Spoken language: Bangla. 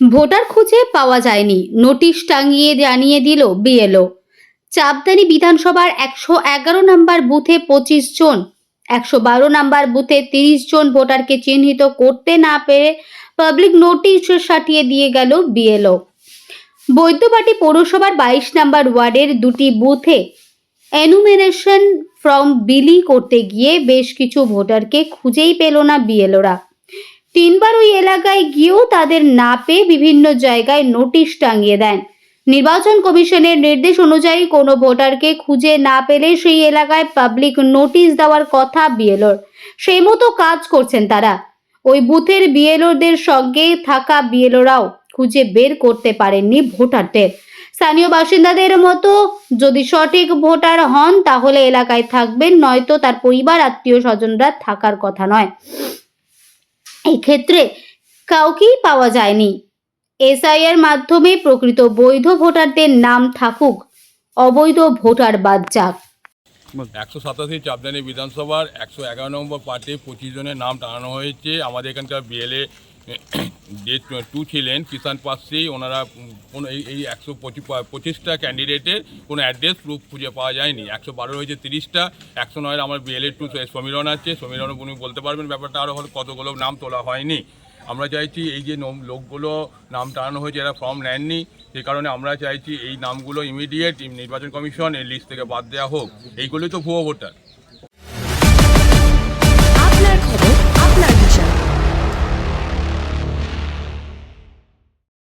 ভোটার খুঁজে পাওয়া যায়নি। নোটিশ টাঙিয়ে জানিয়ে দিল বিএলও। চাপদানি বিধানসভার একশো এগারো নম্বর বুথে পঁচিশ জন, একশো বারো নাম্বার বুথে তিরিশ জন ভোটারকে চিহ্নিত করতে না পেরে পাবলিক নোটিশ সাটিয়ে দিয়ে গেল বিএলও। বৈদ্যবাটি পৌরসভার বাইশ নম্বর ওয়ার্ডের দুটি বুথে এনুমেরেশন ফর্ম বিলি করতে গিয়ে বেশ কিছু ভোটারকে খুঁজেই পেল না বিএলওরা। তিনবার ওই এলাকায় গিয়েও তাদের না পেয়ে বিভিন্ন জায়গায় নোটিশ টাঙিয়ে দেন। নির্বাচন কমিশনের নির্দেশ অনুযায়ী কোনো ভোটারকে খুঁজে না পেলে সেই এলাকায় পাবলিক নোটিশ দেওয়ার কথা বিএলওর। সেই মতো কাজ করছেন তারা। ওই বুথের বিএলওদের সঙ্গে থাকা বিএলওরাও খুঁজে বের করতে পারেননি ভোটারদের। স্থানীয় বাসিন্দাদের মতো যদি সঠিক ভোটার হন, তাহলে এলাকায় থাকবেন, নয়তো তার পরিবার আত্মীয় স্বজনরা থাকার কথা নয়। এই ক্ষেত্রে কাউকেই পাওয়া যায়নি। এসআইয়ের মাধ্যমে প্রকৃত বৈধ ভোটারদের নাম থাকুক, অবৈধ ভোটার বাদ যাক। একশো সাতাশি চাপদানি বিধানসভার একশো এগারো নম্বর পার্টি পঁচিশ জনের নাম টানানো হয়েছে। আমাদের এখানকার বিএলএ যে টু ছিলেন কিষান পাসি ওনারা কোনো এই একশো পঁচিশটা ক্যান্ডিডেটের কোনো অ্যাড্রেস প্রুফ খুঁজে পাওয়া যায়নি। একশো বারো হয়েছে তিরিশটা, একশো নয়ের আমার বিএলএ টু সমীরণ আছে। সমীরণ, উনি বলতে পারবেন ব্যাপারটা আরও হয়তো কতগুলো নাম তোলা হয়নি। আমরা চাইছি এই যে লোকগুলো নাম টানানো হয়েছে এরা ফর্ম নেননি, সে কারণে আমরা চাইছি এই নামগুলো ইমিডিয়েট নির্বাচন কমিশন এই লিস্ট থেকে বাদ দেওয়া হোক। এইগুলোই তো ভুয়ো ভোটার।